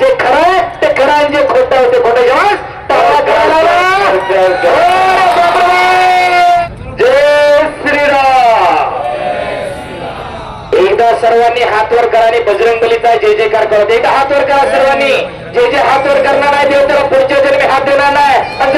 जे खरं आहे ते खरं आणि जे खोटं आहे ते खोटं जेव्हा जय श्रीराम. एकदा सर्वांनी हात वर करा आणि बजरंगलीचा जे जे कार. करत एकदा हात वर करा सर्वांनी. जे जे हात वर करणार आहे देव त्याला पुढच्या जन्मी हात देणार नाही. आणि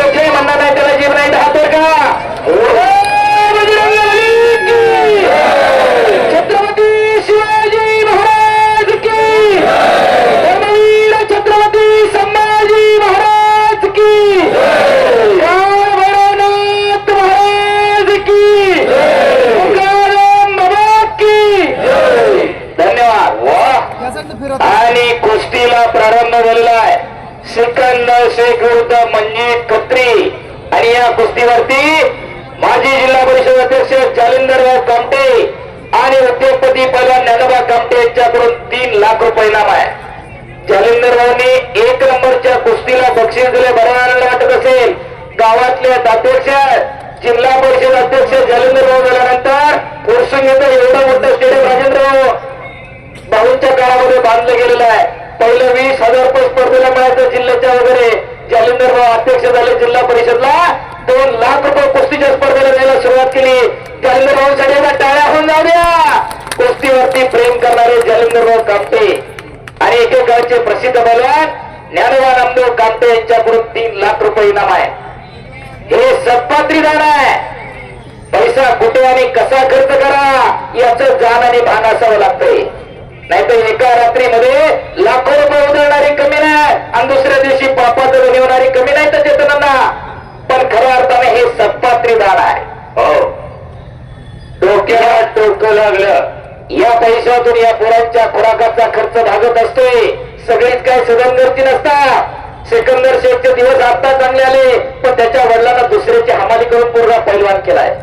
करून तीन लाख रुपये इनाम आहे. जालिंदर भाऊनी एक नंबरच्या कुस्तीला बक्षीस दिले बरं वाटत असेल. गावातले अध्यक्ष जिल्हा परिषद अध्यक्ष जालिंदर भाऊ झाल्यानंतर उरसंगीचं एवढं मोठं स्टेडियम राजेंद्रराव भाऊंच्या काळामध्ये बांधलं गेलेलं आहे. पहिलं वीस हजार रुपये स्पर्धेला मिळायचं जिल्ह्याच्या वगैरे. जालिंदर भाऊ अध्यक्ष झाले जिल्हा परिषदला. दोन लाख रुपये कुस्तीच्या स्पर्धेला द्यायला सुरुवात केली. जालिंदररावांसाठी आता टाळ्या होऊन जाऊ द्या. कुस्तीवरती प्रेम करणारे जालिंदरराव कामटे आणि एकेकाळचे प्रसिद्ध बलवान ज्ञानोबा नामदेव कामटे यांच्याकडून तीन लाख रुपये इनाम आहे. हे सत्पात्री दान आहे. पैसा कुठे आणि कसा खर्च करा याच जाण आणि भान असावं लागतंय. नाहीतर एका रात्रीमध्ये लाखो रुपये उधळणारी कमी नाही आणि दुसऱ्या दिवशी पापाचं बनवणारी कमी नाही तर चेतनांना. पण खऱ्या अर्थाने हे सत्पात्री दान आहे. हो. डोक्याला टोकं लागलं. या पैशातून या पोरांच्या खुराकाचा खर्च भागत असतोय सगळीच काय सदनगरची नसता सेकंदर शेखचे दिवस आता चांगले आले पण त्याच्या वडिलांना दुसऱ्याची हमाली करून पूर्ण पैलवान केलाय.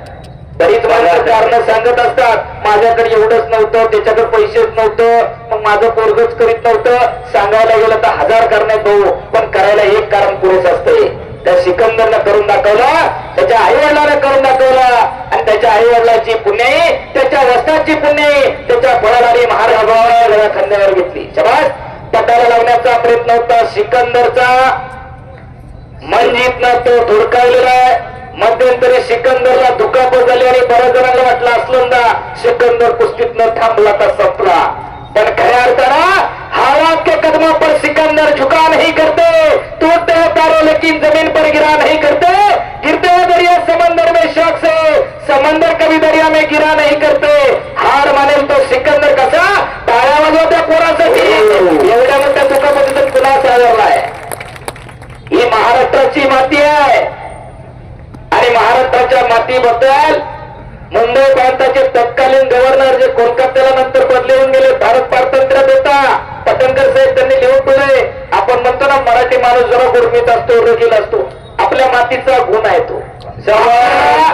बरीच माणसं कारण सांगत असतात माझ्याकडे एवढंच नव्हतं त्याच्याकडे पैसेच नव्हतं मग माझं पोरगच करीत नव्हतं. सांगायला गेलं तर हजार कारण भाऊ पण करायला एक कारण पुरेच असतंय. त्या सिकंदरनं करून दाखवला त्याच्या आई वडिलांना करून दाखवला आणि त्याच्या आई वडिलांची पुण्याई त्याच्या महाराजाला घेतली. शबास पटाला लावण्याचा प्रयत्न होता. सिकंदरचा मनजीतनं तो धुडकावलेला आहे. मध्यंतरी सिकंदरला दुखापत झाली आणि बऱ्याच जणांना वाटलं असलंदा सिकंदर कुस्तीत न थांबला तर संपला. पण खऱ्या अर्थानं हालात के कदमों पर सिकंदर झुका नहीं करते. टूटते हुए पैरों लेकिन जमीन पर गिरा नहीं करते. गिरते हुए दरिया समंदर में शौक से. समंदर कभी दरिया में गिरा नहीं करते हार मानेल तो सिकंदर कसा टाळ्या वाजवत्या पोरासाठी एवढ्या मोठ्या दुखापतीतून पुन्हा सावरलाय ही महाराष्ट्राची माती आहे आणि महाराष्ट्राच्या मातीबद्दल मुंबई प्रांताचे तत्कालीन गव्हर्नर जे कोलकात्याला नंतर बदलून गेले भारत पारतंत्र्य देता पटणकर साहेब त्यांनी लिहून ठेवले आपण म्हणतो ना मराठी माणूस जरा गुरमीत असतो रगील असतो आपल्या मातीचा गुण आहे तो सर्वांना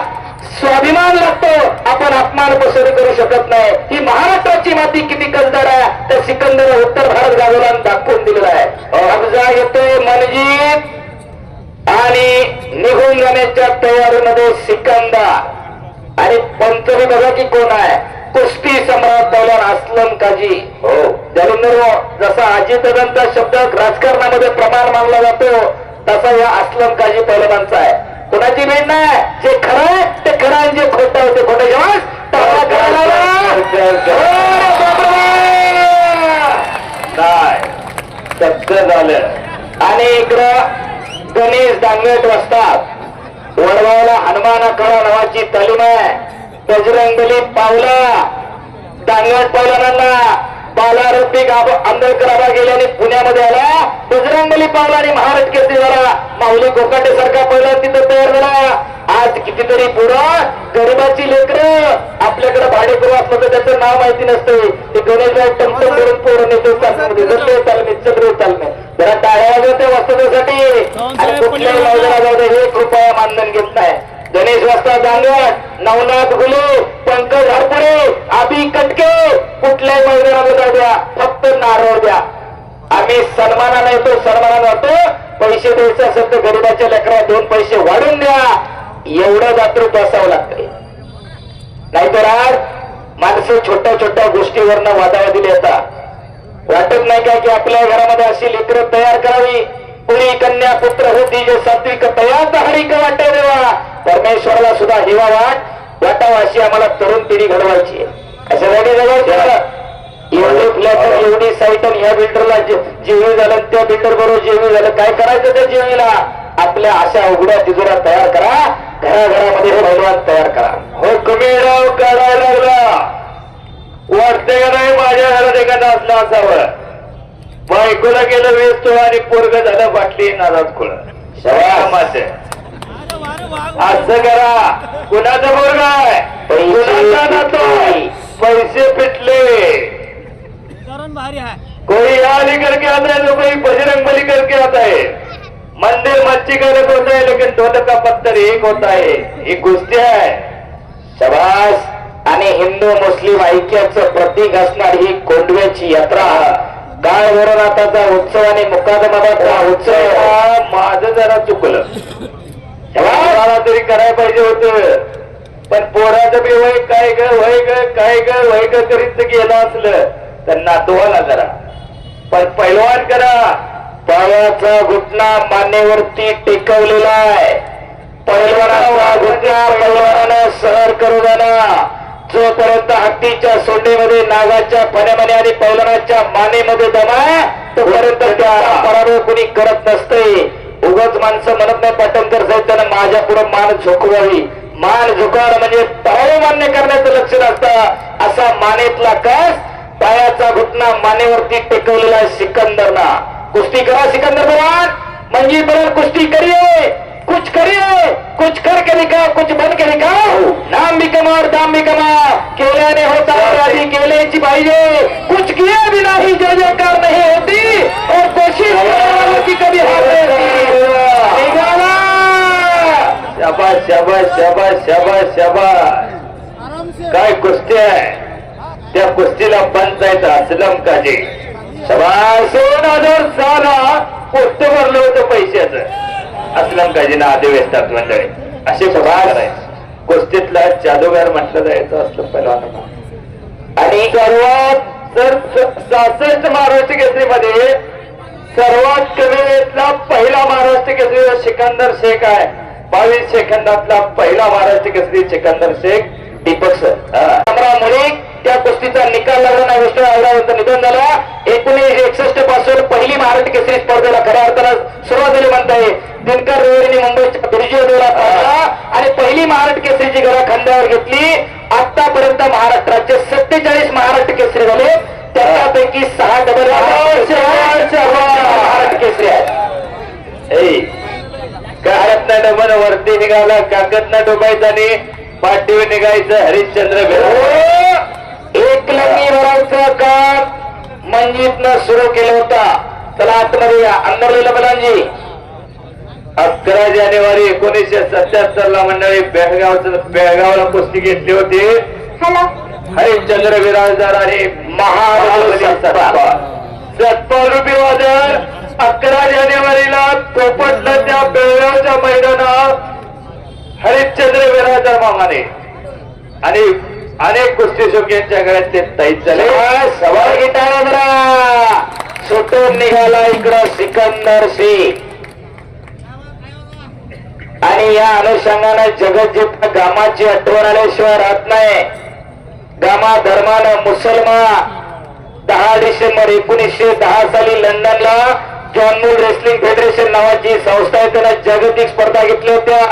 स्वाभिमान लागतो आपण अपमान पसरी करू नाही ही महाराष्ट्राची माती किती कसदार आहे? तर सिकंदर उत्तर भारत गावाला दाखवून दिलेला आहे. अब्जा येतो मनजीत आणि निघून जाण्याच्या तयारीमध्ये सिकंदा आणि पंचमी बघा की कोण आहे? कुस्ती सम्राट पहलवान असलम काजी. हो. जालिंदर हो. जसा अजितदांचा शब्द राजकारणामध्ये प्रमाण मानला जातो तसा या असलम काजी पहलवानचा आहे. कोणाची भेट नाही जे खरं आणि जे खोटं आहे ते खोटं जेव्हा टाळा करायला लावा. नाही सत्य झालं. आणि इकडं गणेश दांगट वसतात. वडगावला हनुमान अखाडा नावाची तालीम आहे. बजरंगली पावला. दांगट पावलांना बालारब्बी आंबेडकर आबा गेल्याने पुण्यामध्ये आला. बजरंगली पावला आणि महाराज कीर्ती झाला. माऊली कोकाटे सारखा पहिला तिथं तयार झाला. आज कितीतरी पुरण गरिबाची लेकरं! आपल्याकडे भाडे करू असलं तर त्याचं नाव माहिती नसतं. ते गणेशराव टमटम करून पोरं नेते तालमी चक्र चालणे जरा टाळ्या वाजवते वस्तूसाठी आणि कुठल्याही बाजूला जाऊ दे एक रुपया मानधन घेत नाही. गणेश वाजता दांगट नवनाथ गुले पंकज हरपुरे आबी कटके कुठल्याही मैदानाला जाऊ द्या. फक्त नारळ द्या. आम्ही सन्मानाने येतो सन्मानाने जातो पैसे द्यायचे असेल तर गरीबाच्या लेकरा दोन पैसे वाढून द्या. एवढं दातृत्व असावं लागतंय नाहीतर आज माणसं छोट्या छोट्या गोष्टीवरनं वादावादी येतात वाटत नाही का की आपल्या घरामध्ये अशी लेकरं तयार करावी? कुणी कन्या पुत्र होती जे सात्विक तयार हरी का वाटे देवा? परमेश्वराला सुद्धा हिवा वाट वाटावा अशी आम्हाला तरुण पिढी घडवायची आहे. अशासाठी जवळ एवढे फ्लॅट एवढी साईट आणि ह्या बिल्डरला जेवी झालं त्या बिल्डर बरोबर जेवी झालं काय करायचं त्या जेवीला आपल्या अशा उघड्या तिजोऱ्या तयार करा. घराघरामध्ये पैलवान तयार करा. हो कमी राव काढायला लागला. वाटते का नाही माझ्या घरात एखादा असला असावं? बायकोला गेलं वेचतो आणि पोरग झालं बाटली नादात खुळ. असं करा. कुणाचा पोरगा आहे? कुणाचा नातो पैसे पिटले. करण भारी है करके आता है तो कोई बजरंग बली करके आता है मंदिर मच्छी का अलग होता है लेकिन दोनों का पत्थर एक होता है ही गोष्टी आहे. शबास आणि हिंदू मुस्लिम ऐक्याचं प्रतीक असणार ही कोंडव्याची यात्रा. काळ वरनाथाचा उत्सव आणि मुकादमाचा उत्सव माझं जरा चुकलं. मला तरी करायला पाहिजे होत. पण पोराचं बी वय काय ग वय ग काय ग वय ग करीत गेलं असलं. तर नातवाला जरा. पण पैलवान करा. पायाचा घुटना मानेवरती टेकवलेला आहे. पैलवानाचा घुटना पैलवानानं सहर करू जाणार जोपर्यंत हत्तीच्या सोंडेमध्ये नागाच्या फण्यामध्ये आणि पैलवानाच्या मानेमध्ये दमा तोपर्यंत त्या पराभव कुणी करत नसते. उगाच माणसं म्हणत नाही पाटणकर साहेब त्यानं माझ्या पुढे मान झोकवावी. मान झुकावणं म्हणजे पराभव मान्य करण्याचं लक्षण असतं असा मानेतला कस? पायाचा घुटणा मानेवरती टेकवलेला आहे सिकंदरना. कुस्ती करा सिकंदर भगवान। मंजी बरोबर कुश्ती करिए। कुछ करिए, कुछ करके दिखा कुछ बन के दिखाओ। नाम भी कमा और दाम भी कमा ने होता राज़ी केल्याची पाहिजे कुछ किए बिना ही जय जयकार नहीं होती। और कोशिश वालों की कभी हार. शाबाश शाबाश शाबाश शाबाश शाबाश। आराम से काय कुस्ती आहे? त्या कुस्तीला पंचायत असलम काजे। शाबास दोन हजार सहाला पोस्ट भरलं होतं पैशाचं. असलम काजीना आदिवेशतात मंडळी. असे सभाग आहे गोष्टीतला जादूगार म्हटलं जायचं असलं पहिलवान आणि सर्वात सर सहासष्ट महाराष्ट्र केसरीमध्ये सर्वात कमी वेळेतला पहिला महाराष्ट्र केसरी सिकंदर शेख आहे. बावीस सेकंदातला पहिला महाराष्ट्र केसरी सिकंदर शेख दीपक सर. मुळे त्या कुस्तीचा निकाल लागला नाही विष्णू आवडावरचं निधन झाला एकोणीसशे एकसष्टपासून पहिली केसरी स्पर्धेला खऱ्या अर्थानं सुरुवात झाली म्हणताय दिनकर रेवडीने मुंबईच्या बिर्जीला पाहिला आणि पहिली महाराष्ट्र केसरीची गळा खांद्यावर घेतली. आतापर्यंत महाराष्ट्राचे सत्तेचाळीस महाराष्ट्र केसरी झाले. त्यापैकी सहा डबल महाराष्ट्र केसरी आहेत. काळात ना डबल वरती निघाला काकत ना डोबायचं आणि पाठीवर निघायचं हरिश्चंद्र एकलंगी भरायचं काम मंजितनं सुरू केलं होता. चला आतमध्ये या. अंदरलेला बलांजी. अकरा जानेवारी एकोणीसशे सत्याहत्तर ला मंडळी बेळगावचं बेळगावला कुस्ती घेतली होती. हॅलो. हरिश्चंद्र विराजदार आणि महाबली सत्पाल सत्पाल रुपी वादळ अकरा जानेवारीला पोपटला त्या बेळगावच्या मैदानात हरिश्चंद्र विराजदार मामाने. आणि अनेक कुस्ती शोकीयांच्या गळ्यात ते तैत झाले. सवाल जरा सुटून निघाला इकडं सिकंदर सिंग. आणि या अनुषंगानं जगज्जेत गामाची आठवण आल्याशिवाय राहत नाही. गामा धर्मानं मुसलमान. दहा डिसेंबर एकोणीसशे दहा साली लंडनला जॉन मूल रेसलिंग फेडरेशन नावाची संस्था आहे त्यानं जागतिक स्पर्धा घेतल्या होत्या.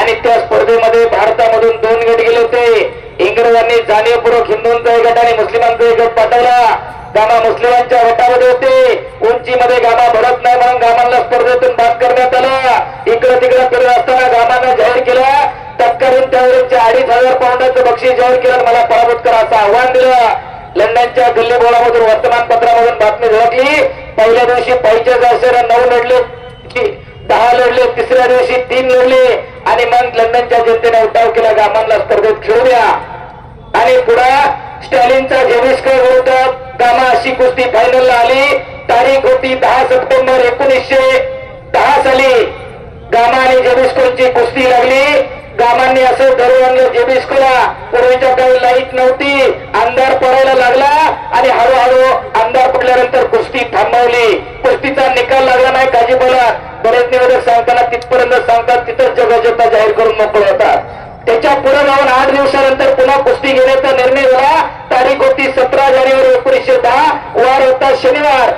आणि त्या स्पर्धेमध्ये भारतामधून दोन गट गेले होते. इंग्रजांनी जाणीवपूर्वक हिंदूंचा एक गट आणि मुस्लिमांचा एक गट पाठवला गामा मुस्लिमांच्या मध्ये गामा भरत नाही म्हणून गामांना स्पर्धेतून बाद करण्यात आला. इकडे तिकडे फिरत असताना गामानं जाहीर केलं. तत्कालीन त्यावेळेच्या अडीच हजार पाऊंडाचं बक्षीस जाहीर केलं मला पराभूत करा असं आव्हान दिलं. लंडनच्या गल्लीबोळामधून वर्तमानपत्रामधून बातमी झळकली. पहिल्या दिवशी पाहिजे जायचं नऊ लढले. दहा लढले. तिसऱ्या दिवशी तीन लढले. आणि मग लंडनच्या जनतेने उठाव केला. गामांना स्पर्धेत खेळू द्या. आणि पुढे स्टॅलिनचा जेविस्कर विरुद्ध गामा अशी कुस्ती फायनलला आली. तारीख होती दहा सप्टेंबर एकोणीसशे दहा साली. गामा आणि जेविस्करची कुस्ती लागली. गामांनी असं धरून आणलं. जेबीस्कोला पूर्वीच्या काळी लाइट नव्हती. अंधार पडायला लागला आणि हळूहळू अंधार पडल्यानंतर कुस्ती थांबवली. कुस्तीचा निकाल लागला नाही काजी बोला बरेच निवेदक सांगताना तिथपर्यंत सांगतात तिथं जगजगता जाहीर करून मोकळे होतात. त्याच्या पुढे जाऊन आठ दिवसानंतर पुन्हा कुस्ती घेण्याचा निर्णय झाला. तारीख होती सतरा जानेवारी एकोणीसशे दहा. वार होता शनिवार.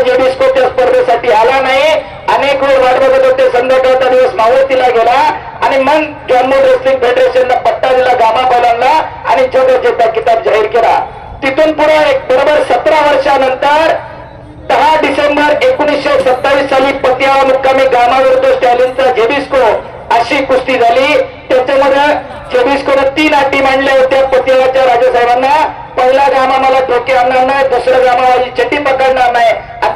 स्टॅलिनचा जेडिस्कोच्या स्पर्धेसाठी आला नाही अनेक वेळ वाट बघत होते. संध्याकाळचा दिवस मावळतीला गेला आणि मग जॉर्मोड रेस्लिंग फेडरेशनला पट्टा दिला गामा बॉलांना आणि जगजेता किताब जाहीर केला. तिथून पुढे एक बरोबर सतरा वर्षानंतर दहा डिसेंबर एकोणीसशे सत्तावीस साली पतियाळा मुक्कामी गामाविरुद्ध स्टॅलिनचा जेबिस्को अशी कुस्ती झाली. त्याच्यामध्ये जेबिस्कोनं तीन अटी मांडल्या होत्या पतियाळाच्या राजेसाहेबांना. पहिला गामा मला ठोके आणणार नाही दुसरं गामा माझी चड्डी पकडणार नाही.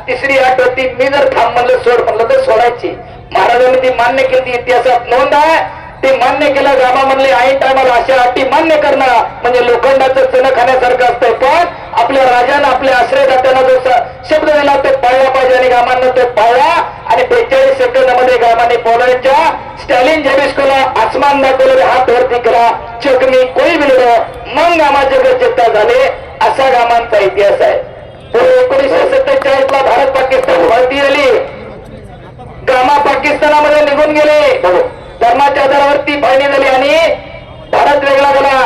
तिसरी अट होती मी जर थांब म्हणलं सोड म्हणलं तर सोडायची. महाराजांनी ती मान्य केली ती इतिहासात नोंद आहे. ती मान्य केलं गामा म्हणले आई टायमाला अशा अटी मान्य करणं म्हणजे लोखंडाचं चण खाण्यासारखं असतंय पण आपल्या राजानं आपल्या आश्रयदात्याला जो शब्द दिला तो पाळला पाहिजे आणि गामांना तो पाळला. आणि बेचाळीस सेकंदामध्ये गामाने पोलंडच्या स्टॅलिन जेबिस्कोला आसमान दाखवलं हात वरती केला. चकमी कोई बिलडो मग गामा जगत जेता झाले. असा गामांचा इतिहास आहे. एकोणीसशे सत्तेचाळीस ला भारत पाकिस्तान भरती झाली गामा पाकिस्तानामध्ये निघून गेले. धर्माच्या आधारावरती फायदे झाली आणि भारत वेगळा झाला.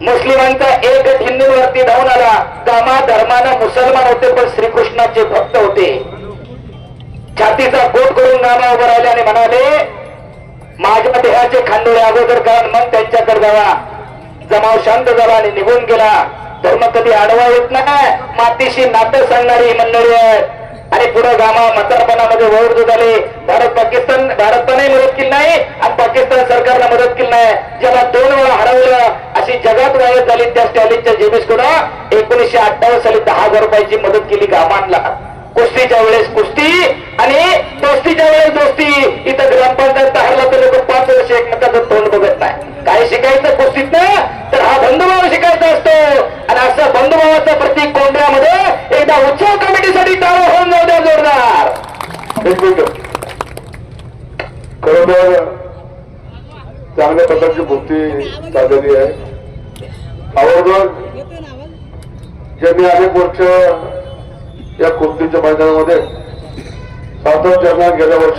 मुस्लिमांचा एक हिंदूंवरती धावून आला. गामा धर्मानं मुसलमान होते पण श्रीकृष्णाचे भक्त होते. छातीचा गोट करून गामा उभं राहिले आणि म्हणाले माझ्या देहाचे खांदोळे अगोदर कारण मग त्यांच्याकडे जावा. जमाव शांत झाला आणि निघून गेला. धर्म कधी आडवा येत नाही. मातीशी नातं सांगणारी ही मंडळी आहे आणि पुढे गामा म्हातारपणामध्ये वळून झाले भारत पाकिस्तान भारताने मदत केली नाही आणि पाकिस्तान सरकारनं मदत केली नाही. ज्याला दोन वेळा हरवलं अशी जगात वायत झाली त्या स्टॅलिनच्या जेबीसकडं एकोणीसशे अठ्ठावन्न साली दहा हजार रुपयाची मदत केली गामांना. कुस्तीच्या वेळेस कुस्ती आणि दोस्तीच्या वेळेस दोस्ती. इथं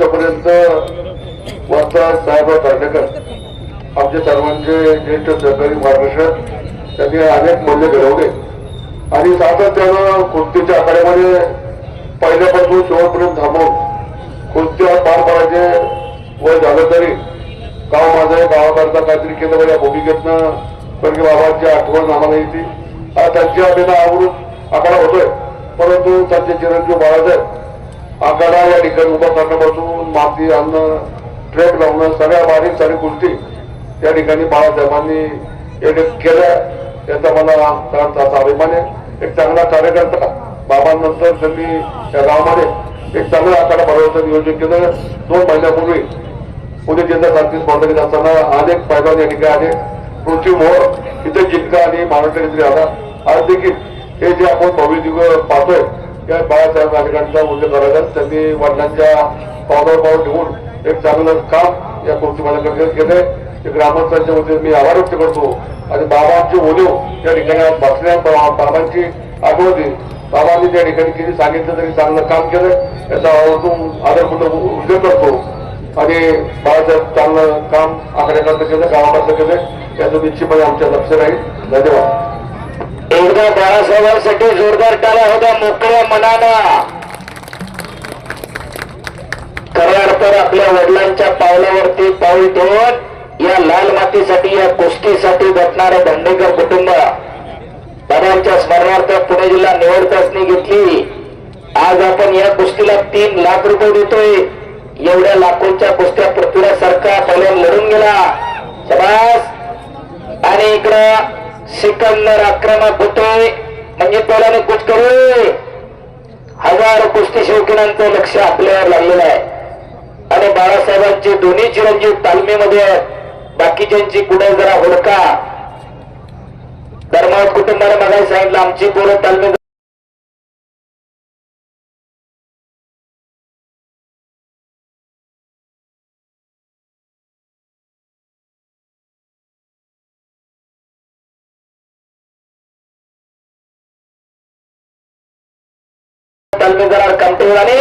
गेल्या वर्षापर्यंत साहेब साहेबराव दांडेकर आमचे सर्वांचे ज्येष्ठ सहकारी मार्गदर्शक त्यांनी अनेक मूल्य घडवले आणि सातत्यानं कुस्तीच्या आखाड्यामध्ये पहिल्यापासून शेवटपर्यंत थांबवून कुस्त्या पार पाडायचे वय झालं तरी गाव माझं आहे, गावाकरता काहीतरी केलं पाहिजे या भूमिकेतनं स्वर्गीय बाबांची आठवण आम्हाला येते. आज त्यांची आवडून आकडा होतोय. परंतु त्यांचे चिरंजीव बाळासाहेब आखाडा या ठिकाणी उभा करण्यापासून माती अन्न ट्रेक लावणं सगळ्या बारीक सारी गोष्टी या ठिकाणी बाळासाहेबांनी केल्या. याचा मला फार अभिमान आहे. एक चांगला कार्यकर्ता बाबांनंतर त्यांनी या गावामध्ये एक चांगला आखाडा भरवण्याचं नियोजन केलं. दोन महिन्यापूर्वी पुणे जिल्हा सारखी स्पर्धा घेत असताना अनेक पैलवान या ठिकाणी आले. पृथ्वी मोहर इथे जिंका आणि महाराष्ट्र आला आज देखील हे जे आपण भविष्य पाहतोय त्या बाळासाहेब नागरिकांचा उल्लेख करायचा त्यांनी वडिलांच्या पावलावर पाऊल ठेवून एक चांगलं काम या कृती माझ्याकडे केलंय ते ग्रामस्थांच्या वतीने मी आभार व्यक्त करतो. आणि बाबांचे ओलीव त्या ठिकाणी बसल्या बाबांची आठवण. बाबांनी त्या ठिकाणी किती सांगितलं तरी चांगलं काम केलं. याचा आवर्जून आदरपूर्ण उल्लेख करतो. आणि बाळासाहेब चांगलं काम आकड्याकरता केलं गावाकरता केलं. याचं निश्चितपणे आमच्या लक्ष राहील. धन्यवाद. एकदा बाळासाहेबांसाठी जोरदार टाळा होता मोकळ्या मनानं. खऱ्या अर्थात आपल्या वडिलांच्या पावलावरती पाऊल ठेवून या लाल मातीसाठी या कुस्तीसाठी झटणारं धंडेकर कुटुंब. बाबांच्या स्मरणार्थ पुणे जिल्हा निवड चाचणी घेतली. आज आपण या कुस्तीला तीन लाख रुपये देतोय. एवढ्या लाखोंच्या कुस्त्या पृथ्वीराजसारखा पहिल्या लढून गेला. शबास! आणि इकडं सिकंदर आक्रमक होतोय. म्हणजे त्याला कुठ करू हजारो कुस्ती शौकीनांचं लक्ष आपल्यावर लागलेलं आहे. आणि बाळासाहेबांचे दोन्ही चिरंजीव तालमीमध्ये आहेत. बाकीच्यांची कुठे जरा होडका. धर्मावत कुटुंबाने मला सांगितलं आमची पोरं तालमी तालमी जरा कमते आणि